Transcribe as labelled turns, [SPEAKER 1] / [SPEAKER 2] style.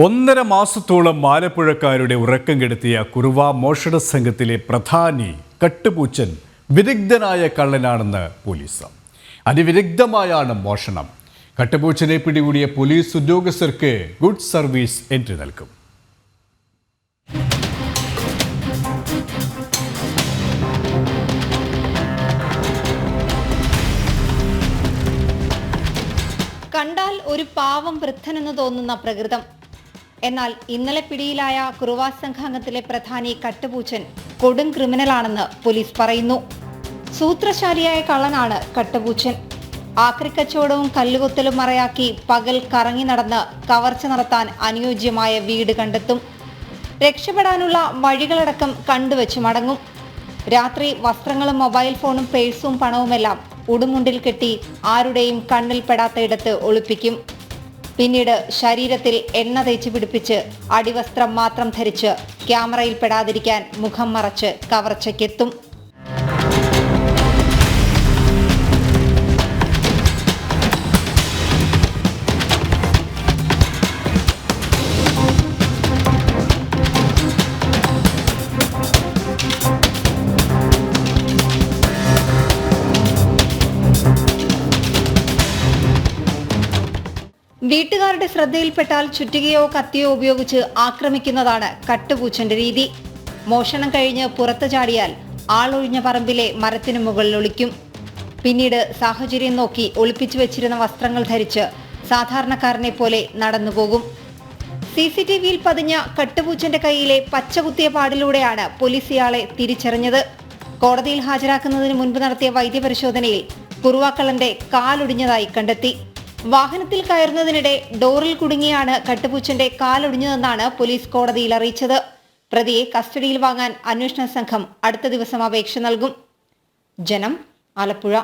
[SPEAKER 1] ഒന്നര മാസത്തോളം ആലപ്പുഴക്കാരുടെ ഉറക്കം കെടുത്തിയ കുറുവ മോഷണ സംഘത്തിലെ പ്രധാനി കട്ടുപൂച്ചൻ വിദഗ്ധനായ കള്ളനാണെന്ന് പോലീസ്. അതിവിദഗ്ധമായാണ് മോഷണം. കട്ടുപൂച്ചനെ പിടികൂടിയ പോലീസ് ഉദ്യോഗസ്ഥർക്ക് ഗുഡ് സർവീസ് എൻട്രി നൽകും.
[SPEAKER 2] കണ്ടാൽ ഒരു പാവം വൃദ്ധനെന്ന് തോന്നുന്ന പ്രകൃതം. എന്നാൽ ഇന്നലെ പിടിയിലായ കുറുവാ സംഘാംഗത്തിലെ പ്രധാനി കട്ടുപൂച്ചൻ കൊടും ക്രിമിനലാണെന്ന് പോലീസ് പറയുന്നു. സൂത്രശാലിയായ കള്ളനാണ് കട്ടുപൂച്ചൻ. ആക്രിക്കച്ചവടവും കല്ലുകൊത്തലും മറയാക്കി പകൽ കറങ്ങി നടന്ന് കവർച്ച നടത്താൻ അനുയോജ്യമായ വീട് കണ്ടെത്തും. രക്ഷപ്പെടാനുള്ള വഴികളടക്കം കണ്ടുവച്ച് മടങ്ങും. രാത്രി വസ്ത്രങ്ങളും മൊബൈൽ ഫോണും പേഴ്സും പണവുമെല്ലാം ഉടുമുണ്ടിൽ കെട്ടി ആരുടെയും കണ്ണിൽ പെടാത്തയിടത്ത് ഒളിപ്പിക്കും. പിന്നീട് ശരീരത്തിൽ എണ്ണ തേച്ച് പിടിപ്പിച്ച് അടിവസ്ത്രം മാത്രം ധരിച്ച് ക്യാമറയിൽ പെടാതിരിക്കാൻ മുഖം മറച്ച് കവർച്ചയ്ക്കെത്തും. വീട്ടുകാരുടെ ശ്രദ്ധയിൽപ്പെട്ടാൽ ചുറ്റികയോ കത്തിയോ ഉപയോഗിച്ച് ആക്രമിക്കുന്നതാണ് കട്ടുപൂച്ചന്റെ രീതി. മോഷണം കഴിഞ്ഞ് പുറത്തു ചാടിയാൽ ആളൊഴിഞ്ഞ പറമ്പിലെ മരത്തിനു മുകളിൽ ഒളിക്കും. പിന്നീട് സാഹചര്യം നോക്കി ഒളിപ്പിച്ചു വെച്ചിരുന്ന വസ്ത്രങ്ങൾ ധരിച്ച് സാധാരണക്കാരനെ പോലെ നടന്നുപോകും. സി സി ടി വിയിൽ പതിഞ്ഞ കട്ടുപൂച്ചന്റെ കൈയിലെ പച്ചകുത്തിയ പാടിലൂടെയാണ് പോലീസ് ഇയാളെ തിരിച്ചറിഞ്ഞത്. കോടതിയിൽ ഹാജരാക്കുന്നതിന് മുൻപ് നടത്തിയ വൈദ്യപരിശോധനയിൽ കുറുവാക്കളന്റെ കാലൊടിഞ്ഞതായി കണ്ടെത്തി. വാഹനത്തിൽ കയറുന്നതിനിടെ ഡോറിൽ കുടുങ്ങിയാണ് കട്ടുപൂച്ചന്റെ കാലൊടിഞ്ഞതെന്നാണ് പോലീസ് കോടതിയിൽ അറിയിച്ചത്. പ്രതിയെ കസ്റ്റഡിയിൽ വാങ്ങാൻ അന്വേഷണ സംഘം അടുത്ത ദിവസം അപേക്ഷ നൽകും. ജനം ആലപ്പുഴ.